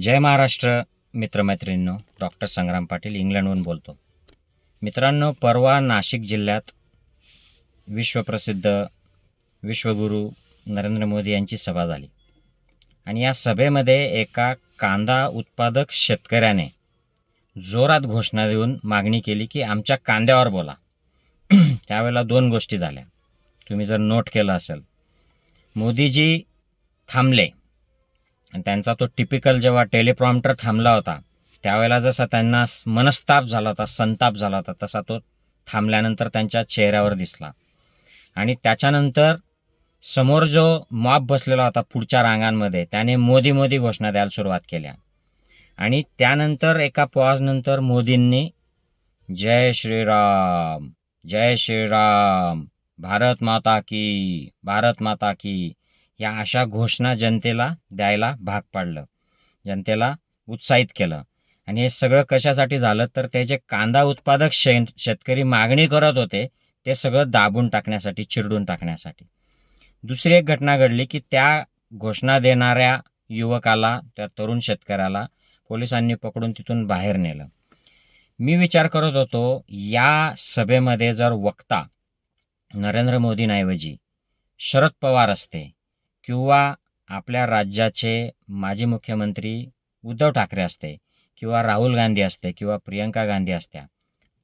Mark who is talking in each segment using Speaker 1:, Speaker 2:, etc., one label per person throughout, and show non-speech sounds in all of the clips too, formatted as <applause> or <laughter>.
Speaker 1: जय महाराष्ट्र मित्रमैत्रिणींनो. डॉक्टर संग्राम पाटील इंग्लंडहून बोलतो. मित्रांनो परवा नाशिक जिल्ह्यात विश्वप्रसिद्ध विश्वगुरू नरेंद्र मोदी यांची सभा झाली. आणि या सभेमध्ये एका कांदा उत्पादक शेतकऱ्याने जोरात घोषणा देऊन मागणी केली की आमच्या कांद्यावर बोला. <clears throat> त्यावेळेला दोन गोष्टी झाल्या. तुम्ही जर नोट केलं असेल. मोदीजी थांबले. आणि त्यांचा तो टिपिकल जेव्हा टेलिप्रॉम्प्टर थांबला होता त्यावेळेला जसा त्यांना मनस्ताप झाला होता संताप झाला होता तसा तो थांबल्यानंतर त्यांच्या चेहऱ्यावर दिसला. आणि त्याच्यानंतर समोर जो मॉब बसलेला होता पुढच्या रांगांमध्ये त्याने मोदी मोदी घोषणा द्यायला सुरुवात केल्या. आणि त्यानंतर एका पॉजनंतर मोदींनी जय श्रीराम जय श्रीराम भारत माता की भारत माता की या अशा घोषणा जनतेला द्यायला भाग पाडलं. जनतेला उत्साहित केलं. आणि हे सगळं कशासाठी झालं? तर ते जे कांदा उत्पादक शे शेतकरी मागणी करत होते ते सगळं दाबून टाकण्यासाठी चिरडून टाकण्यासाठी. दुसरी एक घटना घडली की त्या घोषणा देणाऱ्या युवकाला त्या तरुण शेतकऱ्याला पोलिसांनी पकडून तिथून बाहेर नेलं. मी विचार करत होतो या सभेमध्ये जर वक्ता नरेंद्र मोदींऐवजी शरद पवार असते किंवा आपल्या राज्याचे माजी मुख्यमंत्री उद्धव ठाकरे असते किंवा राहुल गांधी असते किंवा प्रियंका गांधी असत्या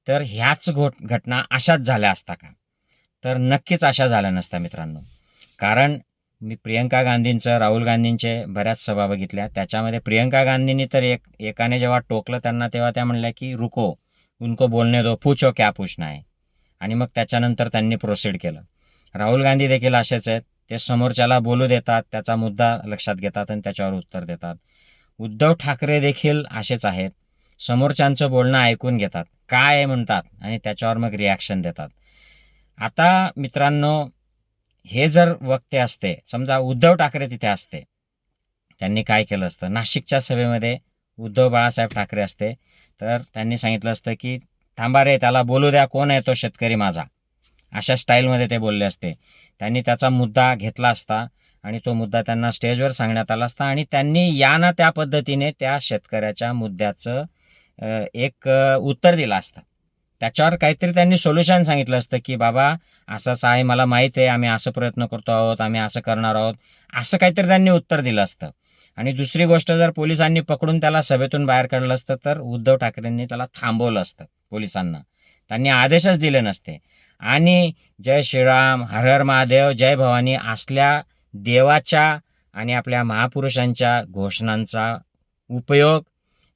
Speaker 1: तर ह्याच घोट घटना अशाच झाल्या असता का? तर नक्कीच अशा झाल्या नसत्या मित्रांनो. कारण मी प्रियंका गांधींचं राहुल गांधींचे बऱ्याच सभा बघितल्या. त्याच्यामध्ये प्रियंका गांधींनी तर एक एकाने जेव्हा टोकलं त्यांना तेव्हा त्या म्हणल्या की रुको उनको बोलणे दो पूछो क्या पूछना आहे आणि मग त्याच्यानंतर त्यांनी प्रोसीड केलं. राहुल गांधी देखील असेच आहेत. ते समोरच्याला बोलू देतात त्याचा मुद्दा लक्षात घेतात आणि त्याच्यावर उत्तर देतात. उद्धव ठाकरे देखील असेच आहेत. समोरच्यांचं बोलणं ऐकून घेतात. काय म्हणतात आणि त्याच्यावर मग रिॲक्शन देतात. आता मित्रांनो हे जर वक्ते असते समजा उद्धव ठाकरे तिथे असते. त्यांनी काय केलं असतं? नाशिकच्या सभेमध्ये उद्धव बाळासाहेब ठाकरे असते. तर त्यांनी सांगितलं असतं की थांबा रे त्याला बोलू द्या कोण आहे तो शेतकरी माझा? अशा स्टाईलमध्ये ते बोलले असते. त्यांनी त्याचा मुद्दा घेतला असता आणि तो मुद्दा त्यांना स्टेजवर सांगण्यात आला असता आणि त्यांनी या ना त्या पद्धतीने त्या शेतकऱ्याच्या मुद्द्याचं एक उत्तर दिलं असतं. त्याच्यावर काहीतरी त्यांनी सोल्युशन सांगितलं असतं की बाबा असं असं आहे मला माहीत आहे आम्ही असं प्रयत्न करतो आहोत आम्ही असं करणार आहोत. असं काहीतरी त्यांनी उत्तर दिलं असतं. आणि दुसरी गोष्ट जर पोलिसांनी पकडून त्याला सभेतून बाहेर काढलं असतं तर उद्धव ठाकरेंनी त्याला थांबवलं असतं पोलिसांना. त्यांनी आदेशच दिले नसते. आणि जय श्रीराम हर हर महादेव जय भवानी असल्या देवाच्या आणि आपल्या महापुरुषांच्या घोषणांचा उपयोग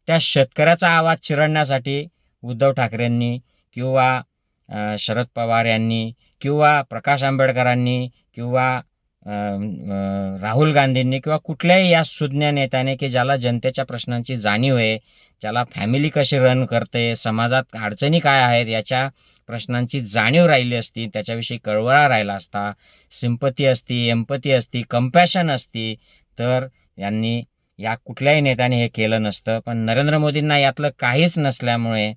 Speaker 1: त्या शेतकऱ्याचा आवाज चिरडण्यासाठी उद्धव ठाकरेंनी किंवा शरद पवार यांनी किंवा प्रकाश आंबेडकरांनी किंवा राहुल गांधींनी किंवा कुठल्याही या सुज्ञ नेत्याने की ज्याला जनतेच्या प्रश्नांची जाणीव आहे ज्याला फॅमिली कशी रन करते समाजात अडचणी काय आहेत याच्या प्रश्नांची जाणीव राहिली असती त्याच्याविषयी कळवळा राहिला असता सिंपती असती एम्पती असती कंपॅशन असती तर यांनी या कुठल्याही नेत्याने हे केलं नसतं. पण नरेंद्र मोदींना यातलं काहीच नसल्यामुळे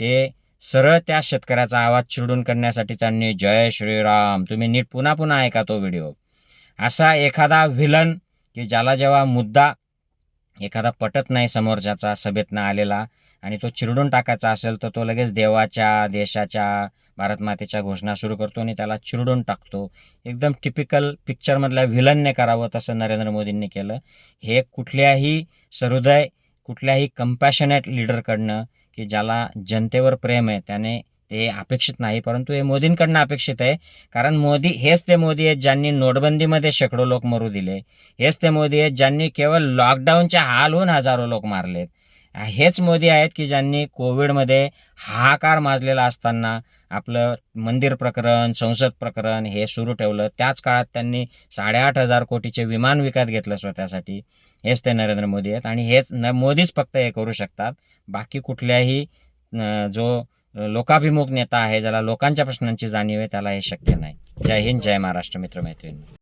Speaker 1: ते सरळ त्या शेतकऱ्याचा आवाज चिरडून करण्यासाठी त्यांनी जय श्रीराम. तुम्ही नीट पुन्हा पुन्हा ऐका तो व्हिडिओ. असा एखादा व्हिलन की ज्याला जेव्हा मुद्दा एखादा पटत नाही समोरच्याचा सभेतनं आलेला आणि तो चिरडून टाकायचा असेल तर तो लगेच देवाच्या देशाच्या भारतमातेच्या घोषणा सुरू करतो आणि त्याला चिरडून टाकतो. एकदम टिपिकल पिक्चरमधल्या व्हिलनने करावं तसं नरेंद्र मोदींनी केलं. हे कुठल्याही सहृदय कुठल्याही कंपॅशनेट लीडरकडनं की ज्याला जनतेवर प्रेम आहे त्याने ते अपेक्षित नाही परंतु हे मोदींकडनं अपेक्षित आहे. कारण मोदी हेच ते मोदी आहेत ज्यांनी नोटबंदीमध्ये शेकडो लोक मरू दिले. हेच ते मोदी आहेत ज्यांनी केवळ लॉकडाऊनच्या हालहून हजारो लोक मारलेत. हेच मोदी आहेत की ज्यांनी कोविडमध्ये हाहाकार माजलेला असताना आपलं मंदिर प्रकरण संसद प्रकरण हे सुरू ठेवलं. त्याच काळात त्यांनी साडेआठ हजार कोटीचे विमान विकत घेतलं स्वतःसाठी. हेच ते नरेंद्र मोदी आहेत. आणि हेच न मोदीच फक्त हे करू शकतात. बाकी कुठल्याही जो लोकाभिमुख नेता आहे ज्याला लोकांच्या प्रश्नांची जाणीव आहे त्याला हे शक्य नाही. जय हिंद जय महाराष्ट्र मित्रमैत्रिणी.